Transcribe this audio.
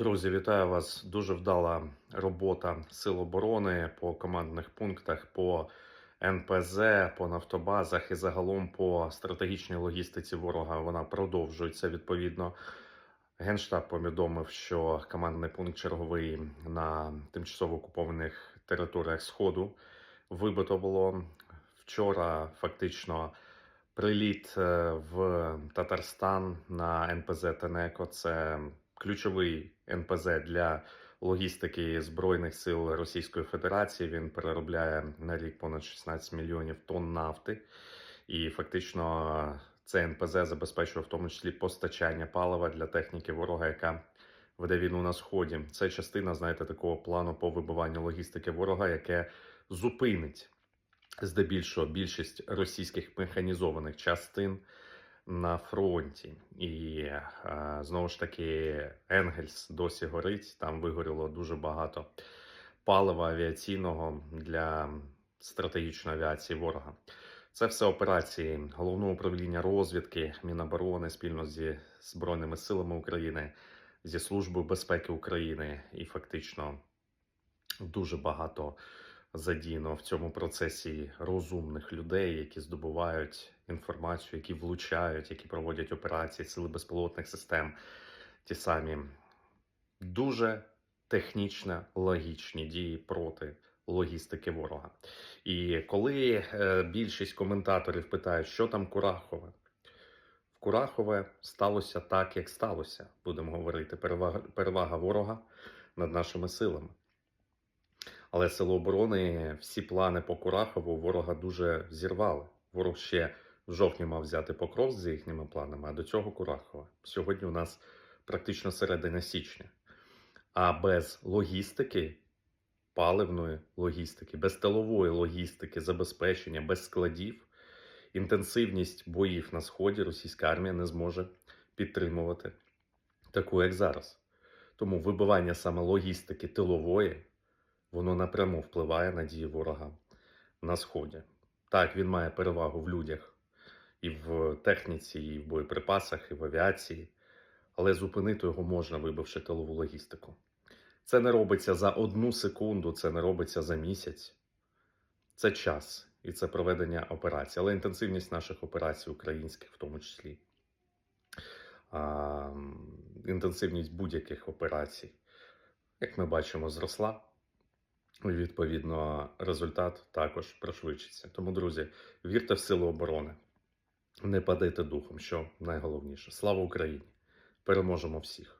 Друзі, вітаю вас. Дуже вдала робота Сил оборони по командних пунктах, по НПЗ, по нафтобазах і загалом по стратегічній логістиці ворога. Вона продовжується відповідно. Генштаб повідомив, що командний пункт черговий на тимчасово окупованих територіях Сходу вибито було вчора. Фактично, приліт е, в Татарстан на НПЗ Тенеко. Це ключовий НПЗ для логістики збройних сил Російської Федерації. Він переробляє на рік понад 16 мільйонів тонн нафти, і фактично цей НПЗ забезпечує в тому числі постачання палива для техніки ворога, яка веде війну на сході. Це частина, знаєте, такого плану по вибиванню логістики ворога, яке зупинить здебільшого більшість російських механізованих частин на фронті. І е, знову ж таки, Енгельс досі горить. Там вигоріло дуже багато палива авіаційного для стратегічної авіації ворога. Це все операції головного управління розвідки Міноборони спільно зі Збройними силами України, зі Службою безпеки України і фактично дуже багато задіяно в цьому процесі розумних людей, які здобувають інформацію, які влучають, які проводять операції сили безпілотних систем. Ті самі дуже технічно логічні дії проти логістики ворога. І коли е, більшість коментаторів питають, що там Курахове, в Курахове сталося так, як сталося, будемо говорити, перевага, перевага ворога над нашими силами. Але сили оборони всі плани по Курахову ворога дуже зірвали. Ворог ще в жовтні мав взяти покров за їхніми планами, а до цього Курахова. Сьогодні у нас практично середина січня. А без логістики, паливної логістики, без тилової логістики, забезпечення, без складів, інтенсивність боїв на сході російська армія не зможе підтримувати таку, як зараз. Тому вибивання саме логістики тилової воно напряму впливає на дії ворога на сході. Так, він має перевагу в людях і в техніці, і в боєприпасах, і в авіації, але зупинити його можна, вибивши тилову логістику. Це не робиться за одну секунду, це не робиться за місяць. Це час і це проведення операцій, але інтенсивність наших операцій, українських в тому числі, а, інтенсивність будь-яких операцій, як ми бачимо, зросла. І, Відповідно, результат також пришвидшиться. Тому, друзі, вірте в силу оборони, не падайте духом, що найголовніше. Слава Україні! Переможемо всіх!